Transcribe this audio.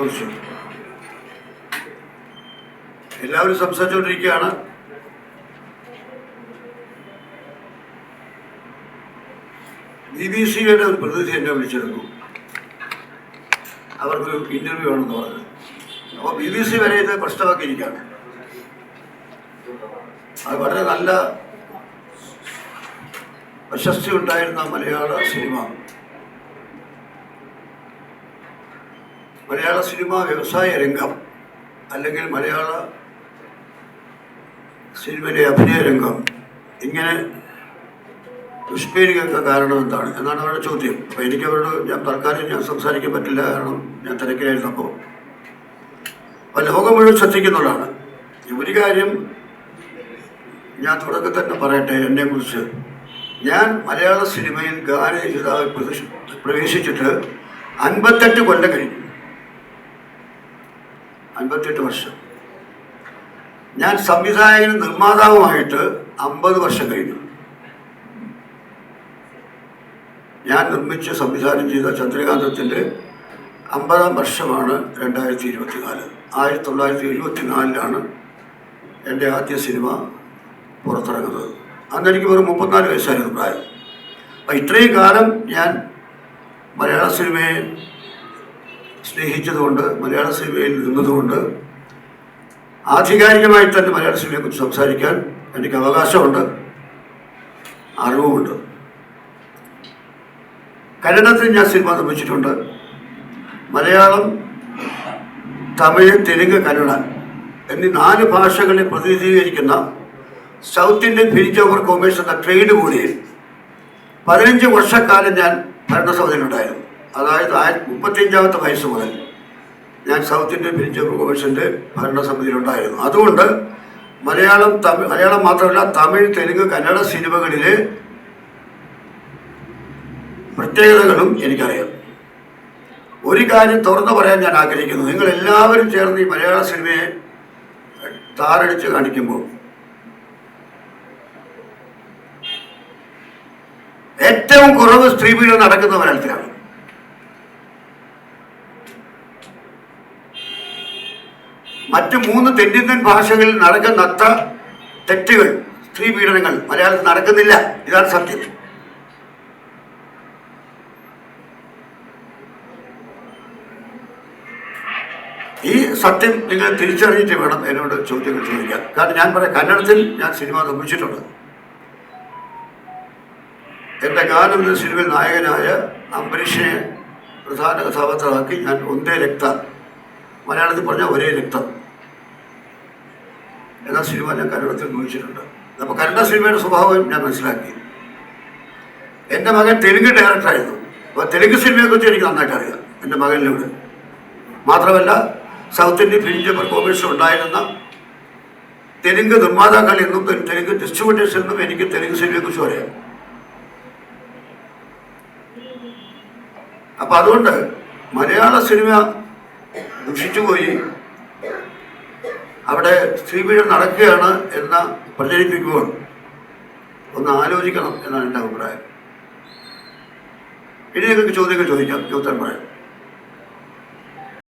കുറിച്ച് എല്ലാവരും സംസാരിച്ചുകൊണ്ടിരിക്കുകയാണ് B B സിയുടെ ഒരു പ്രതിനിധി എന്നെ വിളിച്ചെടുക്കും അവർക്കൊരു ഇന്റർവ്യൂ ആണെന്ന് പറഞ്ഞത് അപ്പോൾ ബി ബി സി വരെ ഇത് പ്രശ്നമാക്കിയിരിക്കുകയാണ്. അത് വളരെ നല്ല പ്രശസ്തി ഉണ്ടായിരുന്ന മലയാള സിനിമ. മലയാള സിനിമ വ്യവസായ രംഗം അല്ലെങ്കിൽ മലയാള സിനിമയിലെ അഭിനയ രംഗം ഇങ്ങനെ ദുഷ്പേരികൾക്ക് കാരണം എന്താണ്? എന്നാണ് അവരുടെ ചോദ്യം. അപ്പോൾ എനിക്ക് അവരോട് ഞാൻ തൽക്കാലം ഞാൻ സംസാരിക്കാൻ പറ്റില്ല കാരണം ഞാൻ തിരക്കിലായിരുന്നപ്പോൾ അപ്പോൾ ലോകം മുഴുവൻ ശ്രദ്ധിക്കുന്നുള്ളതാണ്. ഒരു കാര്യം ഞാൻ തുടക്കം തന്നെ പറയട്ടെ എന്നെ കുറിച്ച്. ഞാൻ മലയാള സിനിമയിൽ ഗാനരചിതാവ് പ്രദർശി പ്രവേശിച്ചിട്ട് അൻപത്തെട്ട് കൊല്ലം കഴിഞ്ഞു. അൻപത്തെട്ട് വർഷം. ഞാൻ സംവിധായകനും നിർമ്മാതാവുമായിട്ട് അമ്പത് വർഷം കഴിഞ്ഞു. ഞാൻ നിർമ്മിച്ച് സംവിധാനം ചെയ്ത ചന്ദ്രകാന്തത്തിന്റെ അമ്പതാം വർഷമാണ് രണ്ടായിരത്തി ഇരുപത്തിനാല് ആയിരത്തി തൊള്ളായിരത്തി എഴുപത്തി നാലിലാണ് എന്റെ ആദ്യ സിനിമ പുറത്തിറങ്ങുന്നത്. അന്ന് എനിക്ക് വെറും മുപ്പത്തിനാല് വയസ്സായിരുന്നു പ്രായം. അപ്പം ഇത്രയും കാലം ഞാൻ മലയാള സിനിമയെ സ്നേഹിച്ചതുകൊണ്ട് മലയാള സിനിമയിൽ നിന്നതുകൊണ്ട് ആധികാരികമായി തന്നെ മലയാള സിനിമയെക്കുറിച്ച് സംസാരിക്കാൻ എനിക്ക് അവകാശമുണ്ട് അറിവുമുണ്ട്. കന്നഡത്തിൽ ഞാൻ സിനിമ നിർമ്മിച്ചിട്ടുണ്ട്. മലയാളം തമിഴ് തെലുങ്ക് കന്നഡ എന്നീ നാല് ഭാഷകളെ പ്രതിനിധീകരിക്കുന്ന South Indian film over commerce എന്ന ട്രേഡ് കൂടിയിൽ പതിനഞ്ച് വർഷക്കാലം ഞാൻ ഭരണസമിതിയിലുണ്ടായിരുന്നു. അതായത് ആയിരത്തി മുപ്പത്തിയഞ്ചാമത്തെ വയസ്സ് മുതൽ ഞാൻ സൗത്ത് ഇന്ത്യൻ ഫിലിം കമ്മീഷന്റെ ഭരണസമിതിയിലുണ്ടായിരുന്നു. അതുകൊണ്ട് മലയാളം തമിഴ് മലയാളം മാത്രമല്ല തമിഴ് തെലുങ്ക് കന്നഡ സിനിമകളിലെ പ്രത്യേകതകളും എനിക്കറിയാം. ഒരു കാര്യം തുറന്നു പറയാൻ ഞാൻ ആഗ്രഹിക്കുന്നു. നിങ്ങൾ എല്ലാവരും ചേർന്ന് ഈ മലയാള സിനിമയെ താറടിച്ച് കാണിക്കുമ്പോൾ ഏറ്റവും കുറവ് സ്ത്രീ പീഡനം നടക്കുന്ന മലയാളത്തിലാണ് മറ്റ് മൂന്ന് തെന്നിന്ത്യൻ ഭാഷകളിൽ നടക്കുന്ന അത്ര തെറ്റുകൾ സ്ത്രീ പീഡനങ്ങൾ മലയാളത്തിൽ നടക്കുന്നില്ല. ഇതാണ് സത്യം. ഈ സത്യം നിങ്ങൾ തിരിച്ചറിഞ്ഞിട്ട് വേണം എന്നോട് ചോദ്യങ്ങൾ ചോദിക്കാൻ. കാരണം ഞാൻ പറയാം കന്നഡത്തിൽ ഞാൻ സിനിമ നിർമ്മിച്ചിട്ടുണ്ട്. എന്റെ ഗാനം എന്ന സിനിമയിൽ നായകനായ അംബരീഷിനെ പ്രധാന കഥാപാത്രമാക്കി ഞാൻ ഒന്നേ രക്ത. മലയാളത്തിൽ പറഞ്ഞ ഒരേ രക്തം. എന്ന സിനിമ ഞാൻ കന്നഡത്തിൽ നിർമ്മിച്ചിട്ടുണ്ട് അപ്പോൾ കന്നഡ സിനിമയുടെ സ്വഭാവം ഞാൻ മനസ്സിലാക്കി. എന്റെ മകൻ തെലുങ്ക് ഡയറക്ടറായിരുന്നു അപ്പോൾ തെലുങ്ക് സിനിമയെക്കുറിച്ച് എനിക്ക് നന്നായിട്ട് അറിയാം. എന്റെ മകനിലൂടെ. മാത്രമല്ല സൗത്ത് ഇന്ത്യൻ ഫിലിം പെർഫോമൻസ് ഉണ്ടായിരുന്ന തെലുങ്ക് നിർമ്മാതാക്കൾ എന്നും തെലുങ്ക് ഡിസ്ട്രിബ്യൂട്ടേഴ്സ് എന്നും എനിക്ക് തെലുങ്ക് സിനിമയെക്കുറിച്ച് അറിയാം അപ്പം അതുകൊണ്ട് മലയാള സിനിമ ദുഷിച്ചുപോയി. അവിടെ സ്ത്രീപീഡനം നടക്കുകയാണ് എന്ന് പ്രചരിപ്പിക്കുവാൻ. ഒന്ന് ആലോചിക്കണം എന്നാണ് എന്റെ അഭിപ്രായം. ഇനി നിങ്ങൾക്ക് ചോദ്യങ്ങൾ ചോദിക്കാം ചോദ്യം പറയാം.